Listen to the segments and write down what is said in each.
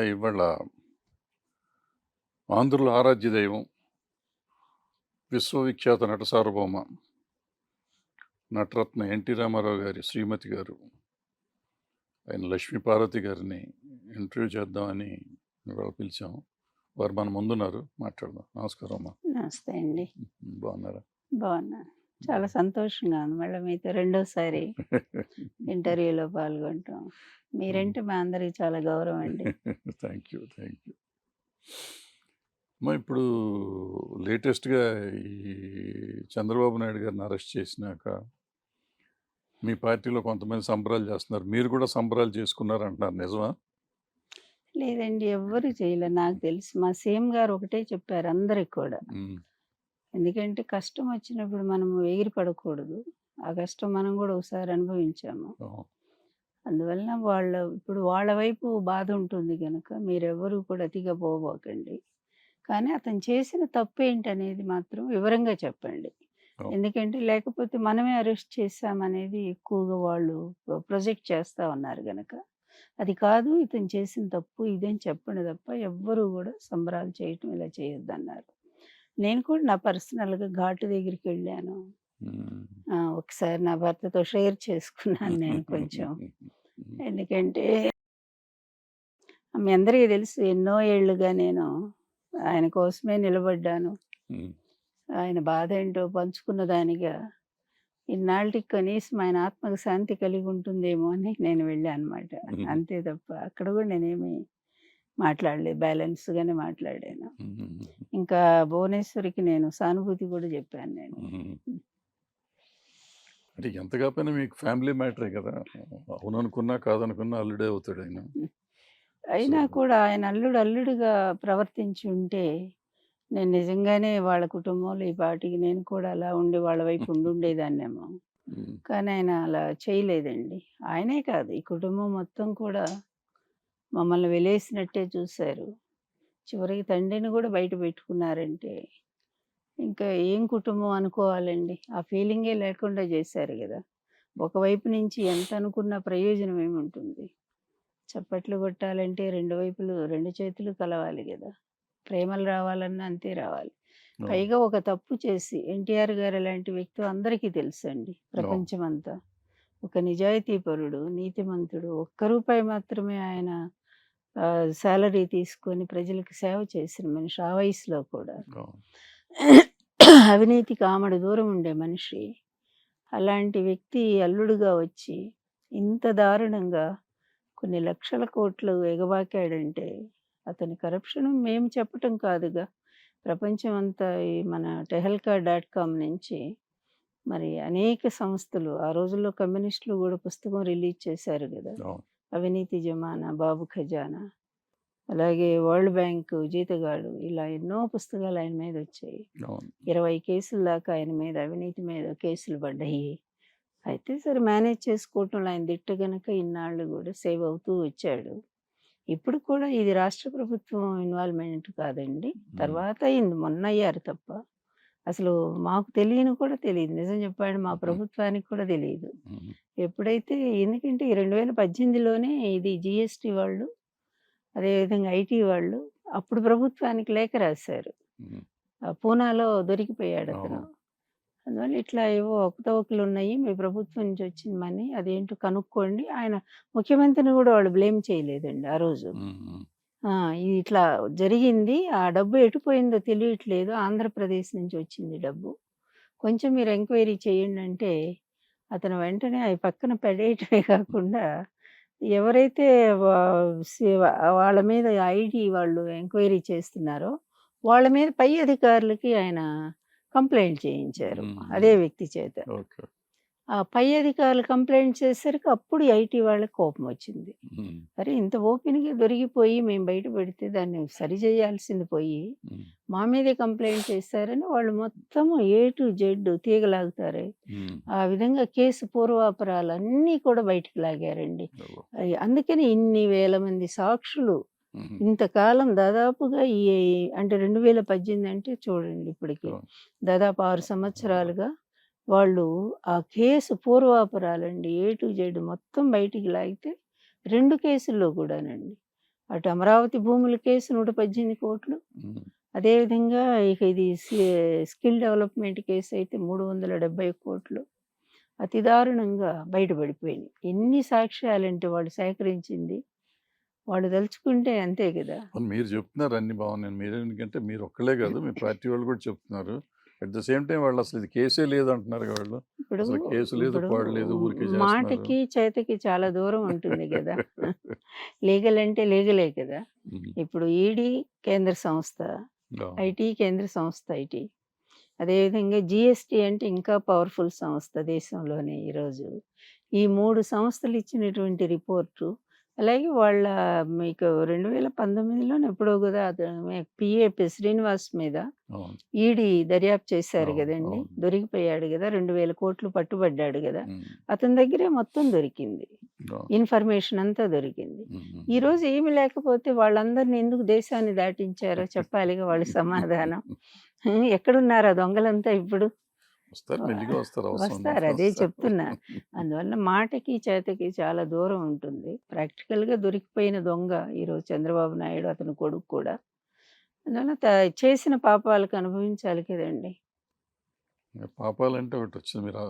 ఇవాళ ఆంధ్రుల ఆరాధ్య దైవం విశ్వవిఖ్యాత నట సార్వభౌమ నటరత్న ఎన్టీ రామారావు గారి శ్రీమతి గారు ఆయన లక్ష్మీ పార్వతి గారిని ఇంటర్వ్యూ చేద్దామని ఇవాళ పిలిచాము. వారు మన ముందున్నారు. మాట్లాడదాం. నమస్కారం అమ్మా. నమస్తే అండి. బాగున్నారా? బాగున్నాను. చాలా సంతోషంగా ఉంది. మళ్ళీ మీతో రెండోసారి ఇంటర్వ్యూలో పాల్గొంటాం. మీరంటే మా అందరికి చాలా గౌరవం అండి. Thank you thank you. అమ్మా ఇప్పుడు లేటెస్ట్గా ఈ చంద్రబాబు నాయుడు గారిని అరెస్ట్ చేసినాక మీ పార్టీలో కొంతమంది సంబరాలు చేస్తున్నారు. మీరు కూడా సంబరాలు చేసుకున్నారు అంటున్నారు నిజమా? లేదండి ఎవ్వరు చేయలే నాకు తెలిసి. మా సేమ్ గారు ఒకటే చెప్పారు అందరికి కూడా. ఎందుకంటే కష్టం వచ్చినప్పుడు మనము ఎగిరి పడకూడదు. ఆ కష్టం మనం కూడా ఒకసారి అనుభవించాము. అందువలన వాళ్ళ ఇప్పుడు వాళ్ళ వైపు బాధ ఉంటుంది కనుక మీరెవ్వరూ కూడా అతిగా పోబోకండి. కానీ అతను చేసిన తప్పు ఏంటనేది మాత్రం వివరంగా చెప్పండి. ఎందుకంటే లేకపోతే మనమే అరెస్ట్ చేశామనేది ఎక్కువగా వాళ్ళు ప్రొజెక్ట్ చేస్తా ఉన్నారు గనక. అది కాదు ఇతను చేసిన తప్పు ఇదేం చెప్పండి తప్ప ఎవ్వరూ కూడా సంబరాలు చేయటం ఇలా చేయొద్దన్నారు. నేను కూడా నా పర్సనల్గా ఘాటు దగ్గరికి వెళ్ళాను. ఒకసారి నా భర్తతో షేర్ చేసుకున్నాను నేను కొంచెం. ఎందుకంటే మీ అందరికీ తెలుసు ఎన్నో ఏళ్ళుగా నేను ఆయన కోసమే నిలబడ్డాను. ఆయన బాధ ఏంటో పంచుకున్న దానిగా ఇన్నాళ్ళకి కనీసం ఆయన ఆత్మకు శాంతి కలిగి ఉంటుందేమో అని నేను వెళ్ళాను అనమాట. అంతే తప్ప అక్కడ కూడా నేనేమి మాట్లాడలేదు బ్యాలెన్స్గానే మాట్లాడాను. ఇంకా భువనేశ్వరికి నేను సానుభూతి కూడా చెప్పాను నేను. అంటే ఎంత కాకపోయినా మీకు ఫ్యామిలీ మ్యాటరే కదా. అవుననుకున్నా కాదనుకున్నా అల్లుడే అవుతాడు ఆయన. అయినా కూడా ఆయన అల్లుడు అల్లుడుగా ప్రవర్తించి ఉంటే నేను నిజంగానే వాళ్ళ కుటుంబంలో ఈ పాటికి నేను కూడా అలా ఉండి వాళ్ళ వైపు ఉండి ఉండేదాన్నేమో. కానీ ఆయన అలా చేయలేదండి. ఆయనే కాదు ఈ కుటుంబం మొత్తం కూడా మమ్మల్ని వెలేసినట్టే చూశారు. చివరికి తండ్రిని కూడా బయట పెట్టుకున్నారంటే ఇంకా ఏం కుటుంబం అనుకోవాలండి? ఆ ఫీలింగే లేకుండా చేశారు కదా. ఒకవైపు నుంచి ఎంత అనుకున్న ప్రయోజనం ఏముంటుంది? చప్పట్లు కొట్టాలంటే రెండు వైపులు రెండు చేతులు కలవాలి కదా. ప్రేమలు రావాలన్నా అంతే రావాలి. పైగా ఒక తప్పు చేసి ఎన్టీఆర్ గారు లాంటి వ్యక్తి అందరికీ తెలుసండి ప్రపంచం అంతా ఒక నిజాయితీపరుడు నీతిమంతుడు ఒక్క రూపాయి మాత్రమే ఆయన శాలరీ తీసుకొని ప్రజలకు సేవ చేసిన మనిషి ఆ వయసులో కూడా అవును. అవినీతికి ఆమడ దూరం ఉండే మనిషి అలాంటి వ్యక్తి అల్లుడుగా వచ్చి ఇంత దారుణంగా కొన్ని లక్షల కోట్లు ఎగబాకాడంటే అతని కరప్షన్ మేము చెప్పటం కాదుగా ప్రపంచం అంతా ఈ మన టెహల్కా డాట్ కామ్ నుంచి మరి అనేక సంస్థలు ఆ రోజుల్లో కమ్యూనిస్టులు కూడా పుస్తకం రిలీజ్ చేశారు కదా. అవినీతి జమానా బాబు ఖజానా. అలాగే వరల్డ్ బ్యాంక్ జీతగాడు ఇలా ఎన్నో పుస్తకాలు ఆయన మీద వచ్చాయి. ఇరవై కేసుల దాకా ఆయన మీద అవినీతి మీద కేసులు పడ్డాయి. అయితే సరే మేనేజ్ చేసుకోవటంలో ఆయన దిట్ట గనక ఇన్నాళ్ళు కూడా సేవ్ అవుతూ వచ్చాడు. ఇప్పుడు కూడా ఇది రాష్ట్ర ప్రభుత్వం ఇన్వాల్వ్మెంట్ కాదండి. తర్వాత అయింది మొన్న అయ్యారు తప్ప. అసలు మాకు తెలియని కూడా తెలియదు నిజం చెప్పాడు మా ప్రభుత్వానికి కూడా తెలియదు ఎప్పుడైతే ఎందుకంటే రెండు వేల పద్దెనిమిదిలోనే ఇది జిఎస్టీ వాళ్ళు అదేవిధంగా ఐటీ వాళ్ళు అప్పుడు ప్రభుత్వానికి లేఖ రాశారు. పూనాలో దొరికిపోయాడు అతను. అందువల్ల ఇట్లా ఏవో అవకతవకలు ఉన్నాయి మీ ప్రభుత్వం నుంచి వచ్చిన మనీ అదేంటో కనుక్కోండి. ఆయన ముఖ్యమంత్రిని కూడా వాళ్ళు బ్లేమ్ చేయలేదండి ఆ రోజు. ఆ, ఇది ఇట్లా జరిగింది. ఆ డబ్బు ఎటుపోయిందో తెలియట్లేదు. ఆంధ్రప్రదేశ్ నుంచి వచ్చింది డబ్బు. కొంచెం మీరు ఎంక్వైరీ చేయండి అంటే అతను వెంటనే అవి పక్కన పడేయటమే కాకుండా ఎవరైతే వా- సి- వాళ్ళ మీద ఐడి వాళ్ళు ఎంక్వైరీ చేస్తున్నారో వాళ్ళ మీద పై అధికారులకి ఆయన కంప్లైంట్ చేయించారు. అదే వ్యక్తి చేత. ఓకే. ఆ పై అధికారులు కంప్లైంట్ చేసరికి అప్పుడు ఐటీ వాళ్ళకి కోపం వచ్చింది. అరే ఇంత ఓపెన్గా దొరికిపోయి మేము బయట పెడితే దాన్ని సరి చేయాల్సింది పోయి మా మీదే కంప్లైంట్ చేశారని వాళ్ళు మొత్తం ఏ టు జెడ్ తీగలాగుతారే. ఆ విధంగా కేసు పూర్వాపరాలు అన్నీ కూడా బయటికి లాగారండి. అందుకని ఇన్ని వేల మంది సాక్షులు ఇంతకాలం దాదాపుగా ఈ అంటే రెండు వేల పద్దెనిమిది అంటే చూడండి ఇప్పటికి. దాదాపు ఆరు సంవత్సరాలుగా వాళ్ళు ఆ కేసు పూర్వాపరాలండి ఏ టు జెడ్ మొత్తం బయటికి లాగితే రెండు కేసుల్లో కూడానండి. అటు అమరావతి భూముల కేసు నూట పద్దెనిమిది కోట్లు. అదేవిధంగా ఇక ఇది స్కిల్ డెవలప్మెంట్ కేసు అయితే మూడు వందల డెబ్బై కోట్లు. అతి దారుణంగా బయటపడిపోయినాయి ఎన్ని సాక్ష్యాలంటే వాళ్ళు సేకరించింది? వాళ్ళు తలుచుకుంటే అంతే కదా. మీరు చెప్తున్నారు అన్ని బాగున్నాయి మీరు ఎందుకంటే మీరు ఒక్కలే కాదు మీ పార్టీ వాళ్ళు కూడా చెప్తున్నారు. అట్ ద సేమ్ టైం వాళ్ళు అసలు ఇది కేసే లేదు అంటున్నారు వాళ్ళు. అసలు కేసు లేదు, పాడు లేదు, ఊరికే. మాటకి చేతకి చాలా దూరం ఉంటుంది కదా. లీగల్ అంటే లీగలే కదా. ఇప్పుడు ఈడీ కేంద్ర సంస్థ. ఐటీ కేంద్ర సంస్థ ఐటీ. అదేవిధంగా జిఎస్టి అంటే ఇంకా పవర్ఫుల్ సంస్థ దేశంలోనే ఈరోజు. ఈ మూడు సంస్థలు ఇచ్చినటువంటి రిపోర్టు అలాగే వాళ్ళ మీకు రెండు వేల పంతొమ్మిదిలో ఎప్పుడో కదా పిఏ శ్రీనివాస్ మీద అవును. ఈడీ దర్యాప్తు చేశారు అవును, కదండి అవును. దొరికిపోయాడు కదా రెండు వేల కోట్లు పట్టుబడ్డాడు కదా ఉమ్, అతని దగ్గరే మొత్తం దొరికింది అవును. ఇన్ఫర్మేషన్ అంతా దొరికింది ఉమ్, ఉమ్. ఈ రోజు ఏమి లేకపోతే వాళ్ళందరిని ఎందుకు దేశాన్ని దాటించారో చెప్పాలిగా వాళ్ళ సమాధానం ఎక్కడున్నారు ఆ దొంగలంతా ఇప్పుడు వస్తారు. మెల్లిగా వస్తారు. వస్తారు, అదే. చెప్తున్నా. అందువల్ల మాటకి చేతకి చాలా దూరం ఉంటుంది. ప్రాక్టికల్గా దొరికిపోయిన దొంగ ఈరోజు చంద్రబాబు నాయుడు అతని కొడుకు కూడా. అందువల్ల చేసిన పాపాలకు అనుభవించాలి కదండి. పాపాలంటే ఒకటి వచ్చింది. మీరు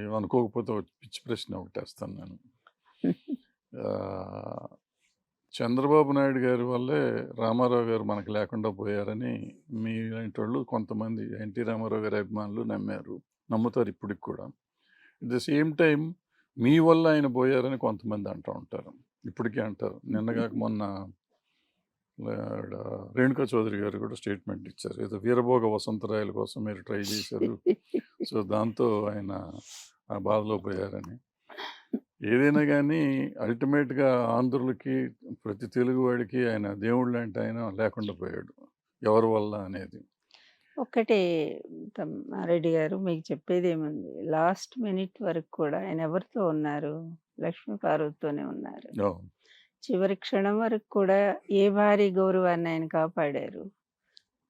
ఏమనుకోకపోతే పిచ్చి ప్రశ్న ఒకటి వేస్తాను నేను. చంద్రబాబు నాయుడు గారి వల్లే రామారావు గారు మనకు లేకుండా పోయారని మీ లాంటి వాళ్ళు కొంతమంది ఎన్టీ రామారావు గారి అభిమానులు నమ్మారు నమ్ముతారు ఇప్పటికి కూడా. అట్ ద సేమ్ టైం మీ వల్ల ఆయన పోయారని కొంతమంది అంటూ ఉంటారు. ఇప్పటికీ అంటారు. నిన్నగాక మొన్న రేణుకా చౌదరి గారు కూడా స్టేట్మెంట్ ఇచ్చారు. ఏదో వీరభోగ వసంతరాయల కోసం మీరు ట్రై చేశారు. సో దాంతో ఆయన ఆ బాధలో పోయారని. ఏదైనా కానీ అల్టిమేట్గా ఆంధ్రులకి ప్రతి తెలుగువాడికి ఆయన దేవుళ్ళు అంటే ఆయన లేకుండా పోయాడు. ఎవరి వల్ల అనేది. ఒక్కటే రెడ్డి గారు మీకు చెప్పేది ఏముంది? లాస్ట్ మినిట్ వరకు కూడా ఆయన ఎవరితో ఉన్నారు? లక్ష్మీ పార్వతితోనే ఉన్నారు. చివరి క్షణం వరకు కూడా ఏ భారీ గౌరవాన్ని ఆయన కాపాడారు?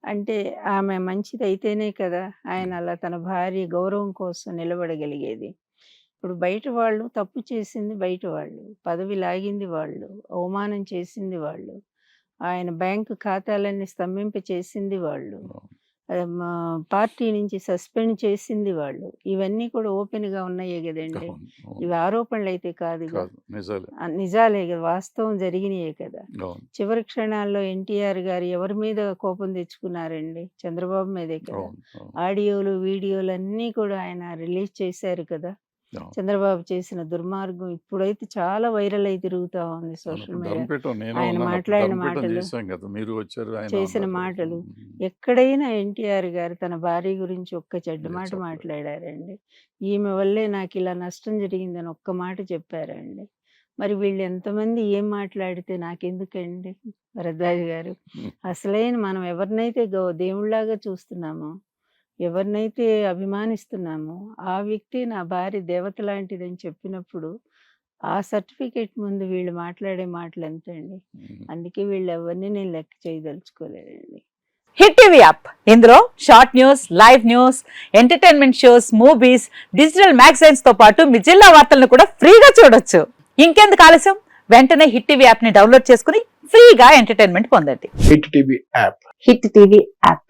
అంటే ఆమె మంచిది అయితేనే కదా ఆయన అలా తన భార్య గౌరవం కోసం నిలబడగలిగేది. ఇప్పుడు బయట వాళ్ళు తప్పు చేసింది బయట వాళ్ళు పదవి లాగింది వాళ్ళు అవమానం చేసింది వాళ్ళు ఆయన బ్యాంకు ఖాతాలన్నీ స్తంభింప చేసింది వాళ్ళు పార్టీ నుంచి సస్పెండ్ చేసింది వాళ్ళు. ఇవన్నీ కూడా ఓపెన్గా ఉన్నాయే కదండి. ఇవి ఆరోపణలు అయితే కాదు నిజాలే. నిజాలే కదా వాస్తవం జరిగినాయే కదా. చివరి క్షణాల్లో ఎన్టీఆర్ గారు ఎవరి మీద కోపం తెచ్చుకున్నారండి? చంద్రబాబు మీదే కదా. ఆడియోలు వీడియోలు అన్నీ కూడా ఆయన రిలీజ్ చేశారు కదా. చంద్రబాబు చేసిన దుర్మార్గం ఇప్పుడైతే చాలా వైరల్ అయి తిరుగుతా ఉంది సోషల్ మీడియా. ఆయన మాట్లాడిన మాటలు, చేసిన. మాటలు. ఎక్కడైనా ఎన్టీఆర్ గారు తన భార్య గురించి ఒక్క చెడ్డ మాట. మాట్లాడారండి. ఈమె వల్లే నాకు ఇలా నష్టం జరిగిందని ఒక్క మాట చెప్పారండి. మరి వీళ్ళు ఎంతమంది ఏం మాట్లాడితే నాకెందుకండి? భరద్వాజ్ గారు. అసలైన మనం ఎవరినైతే గౌ దేవుళ్ళలాగా చూస్తున్నామో ఎవరినైతే అభిమానిస్తున్నామో ఆ వ్యక్తి నా భార్య దేవత లాంటిదని చెప్పినప్పుడు ఆ సర్టిఫికేట్ ముందు వీళ్ళు మాట్లాడే మాటలు ఎంతండి. అందుకే వీళ్ళు ఎవరిని నేను లెక్క చేయదలుచుకోలేదండి. Hit TV app. ఇందులో short news live news entertainment shows movies digital మ్యాగజైన్స్తో పాటు మీ జిల్లా వార్తలను కూడా ఫ్రీగా చూడొచ్చు. ఇంకెందుకు ఆలస్యం? వెంటనే హిట్ టీవీ యాప్ని డౌన్లోడ్ చేసుకుని ఫ్రీగా ఎంటర్టైన్మెంట్ పొందండి. Hit TV app. Hit TV app.